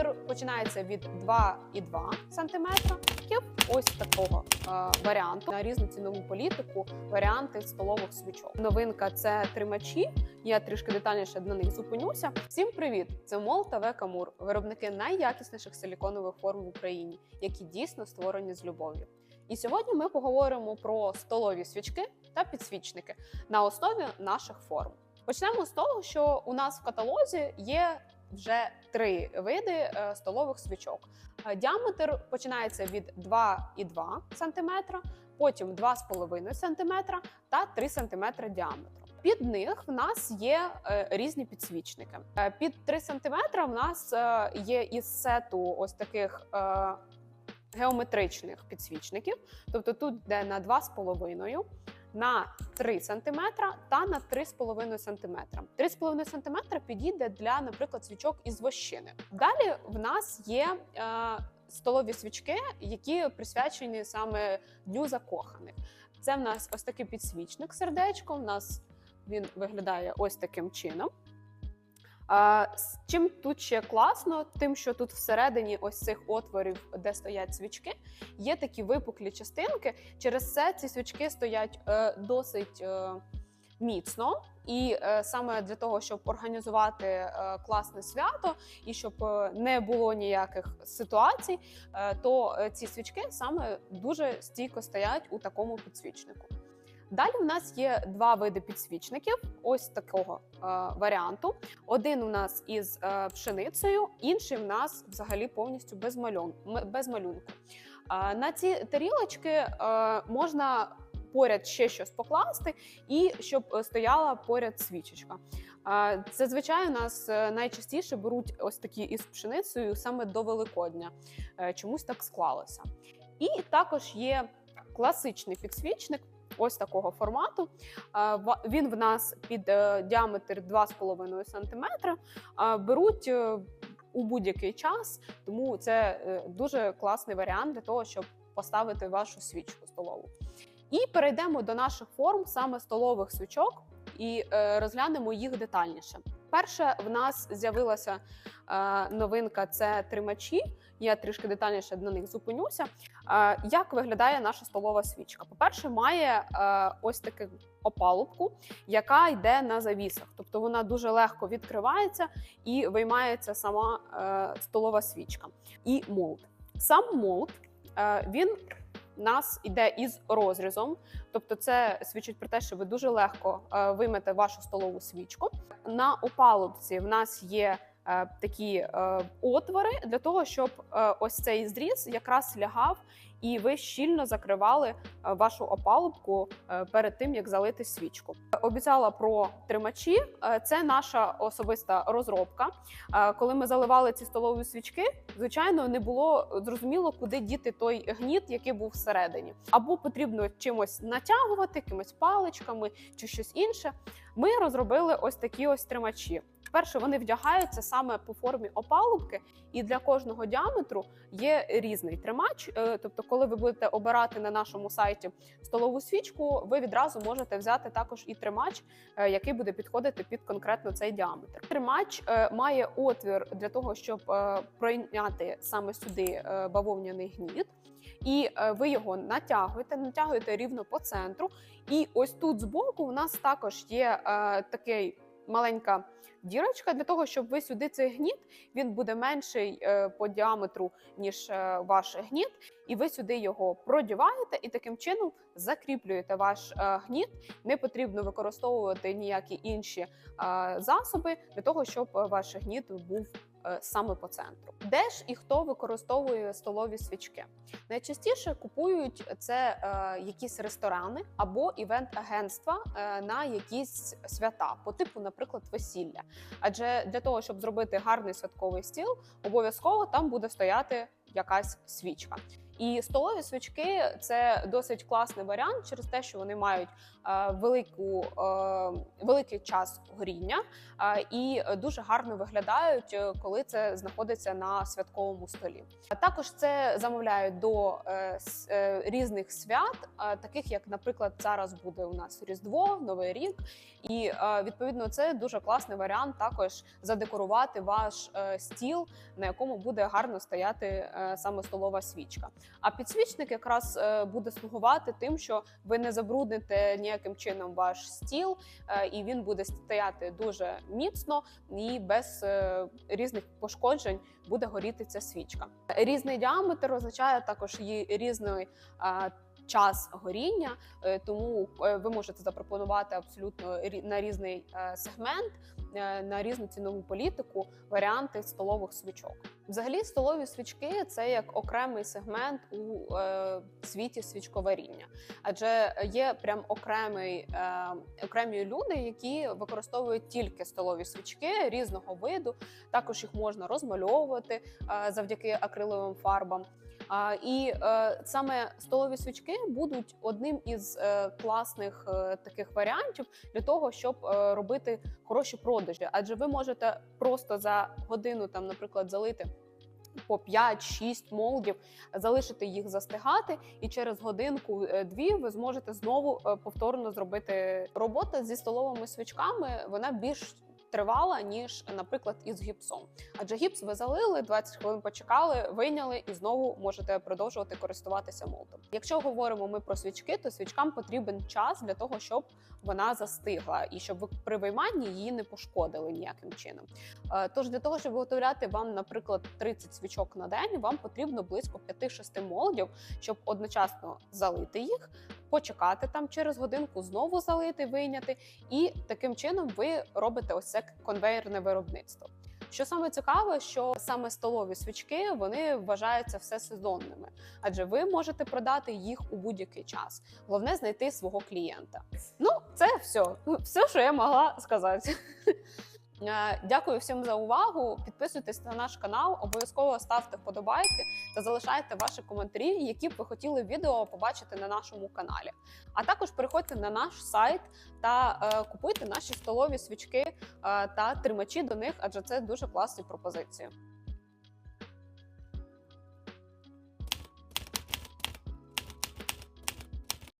Діаметр починається від 2,2 см. Ось такого е, варіанту на різну цінову політику. Варіанти столових свічок. Новинка це тримачі. Я трішки детальніше на них зупинюся. Всім привіт! Це Мол та Векамур, виробники найякісніших силіконових форм в Україні, які дійсно створені з любов'ю. І сьогодні ми поговоримо про столові свічки та підсвічники на основі наших форм. Почнемо з того, що у нас в каталозі є вже три види е, столових свічок. Е, Діаметр починається від 2,2 см, потім 2,5 см та 3 см діаметру. Під них в нас є е, різні підсвічники. Під 3 см в нас є із сету ось таких геометричних підсвічників. Тобто тут йде на 2,5 на 3 см та на 3,5 см. 3,5 см підійде для, наприклад, свічок із вощини. Далі в нас є е, столові свічки, які присвячені саме Дню закоханих. Це в нас ось такий підсвічник сердечко. У нас він виглядає ось таким чином. З чим тут ще класно, тим, що тут всередині ось цих отворів, де стоять свічки, є такі випуклі частинки. Через це ці свічки стоять е, досить е, міцно. І е, саме для того, щоб організувати е, класне свято і щоб е, не було ніяких ситуацій, е, то е, ці свічки саме дуже стійко стоять у такому підсвічнику. Далі в нас є два види підсвічників, ось такого е, варіанту. Один у нас із е, пшеницею, інший в нас взагалі повністю без, мальон, без малюнку. Е, на ці тарілочки е, можна поряд ще щось покласти, і щоб стояла поряд свічечка. Е, Зазвичай у нас е, найчастіше беруть ось такі із пшеницею саме до Великодня. Е, Чомусь так склалося. І також є класичний підсвічник. Ось такого формату. Він в нас під е, діаметр 2,5 см. Беруть е, у будь-який час, тому це е, дуже класний варіант для того, щоб поставити вашу свічку столову. І перейдемо до наших форм саме столових свічок і розглянемо їх детальніше. Перше, в нас з'явилася новинка це тримачі. Я трішки детальніше на них зупинюся. Як виглядає наша столова свічка? По-перше, має е, ось таку опалубку, яка йде на завісах, тобто вона дуже легко відкривається і виймається сама е, столова свічка. І молд. Сам молд е, він нас іде із розрізом, тобто це свідчить про те, що ви дуже легко виймете вашу столову свічку. На опалубці в нас є такі е, отвори для того, щоб е, ось цей зріз якраз лягав, і ви щільно закривали е, вашу опалубку е, перед тим, як залити свічку. Обіцяла про тримачі. Е, Це наша особиста розробка. Коли ми заливали ці столові свічки, звичайно, не було зрозуміло, куди діти той гніт, який був всередині. Або потрібно чимось натягувати, якимись паличками чи щось інше. Ми розробили ось такі ось тримачі. Перше, вони вдягаються саме по формі опалубки, і для кожного діаметру є різний тримач. Тобто, коли ви будете обирати на нашому сайті столову свічку, ви відразу можете взяти також і тримач, е, який буде підходити під конкретно цей діаметр. Тримач е, має отвір для того, щоб е, пройняти саме сюди бавовняний гніт. І ви його натягуєте, натягуєте рівно по центру. І ось тут збоку у нас також є е, такий маленька дірочка для того, щоб ви сюди цей гніт він буде менший е, по діаметру, ніж е, ваш гніт, і ви сюди його продіваєте і таким чином закріплюєте ваш е, гніт. Не потрібно використовувати ніякі інші засоби для того, щоб ваш гніт був саме по центру. Де ж і хто використовує столові свічки? Найчастіше купують це е, якісь ресторани або івент-агентства е, на якісь свята, по типу, наприклад, весілля. Адже для того, щоб зробити гарний святковий стіл, обов'язково там буде стояти якась свічка. І столові свічки це досить класний варіант через те, що вони мають е, велику, е, великий час горіння е, і дуже гарно виглядають, коли це знаходиться на святковому столі. Також це замовляють до різних свят, таких як, наприклад, зараз буде у нас Різдво, Новий рік, і відповідно це дуже класний варіант також задекорувати ваш стіл, на якому буде гарно стояти саме столова свічка. А підсвічник якраз е, буде слугувати тим, що ви не забрудните ніяким чином ваш стіл, е, і він буде стояти дуже міцно і без е, різних пошкоджень буде горіти ця свічка. Різний діаметр означає також її різний. Час горіння, тому ви можете запропонувати абсолютно на різний сегмент, на різну цінову політику варіанти столових свічок. Взагалі, столові свічки це як окремий сегмент у е, світі свічковаріння, адже є прям окремий е, окремі люди, які використовують тільки столові свічки різного виду. Також їх можна розмальовувати е, завдяки акриловим фарбам. А, і е, саме столові свічки будуть одним із е, класних е, таких варіантів для того, щоб е, робити хороші продажі. Адже ви можете просто за годину, там, наприклад, залити. По 5-6 молдів залишити їх застигати, і через годинку е, ви зможете знову е, повторно зробити роботу зі столовими свічками. Вона більш тривала ніж, наприклад, із гіпсом. Адже гіпс ви залили, 20 хвилин почекали, вийняли і знову можете продовжувати користуватися молдом. Якщо говоримо ми про свічки, то свічкам потрібен час для того, щоб вона застигла, і щоб ви при вийманні її не пошкодили ніяким чином. Е, Тож для того, щоб виготовляти вам, наприклад, 30 свічок на день, вам потрібно близько 5-6 молдів, щоб одночасно залити їх, почекати там через годинку, знову залити, вийняти, і таким чином ви робите ось це конвейерне виробництво. Що саме цікаве, що саме столові свічки вони вважаються всесезонними, адже ви можете продати їх у будь-який час. Головне знайти свого клієнта. Ну, це все, все, що я могла сказати. Е, Дякую всім за увагу. Підписуйтесь на наш канал, обов'язково ставте вподобайки та залишайте ваші коментарі, які б ви хотіли відео побачити на нашому каналі. А також переходьте на наш сайт та е, купуйте наші столові свічки е, та тримачі до них, адже це дуже класні пропозиції.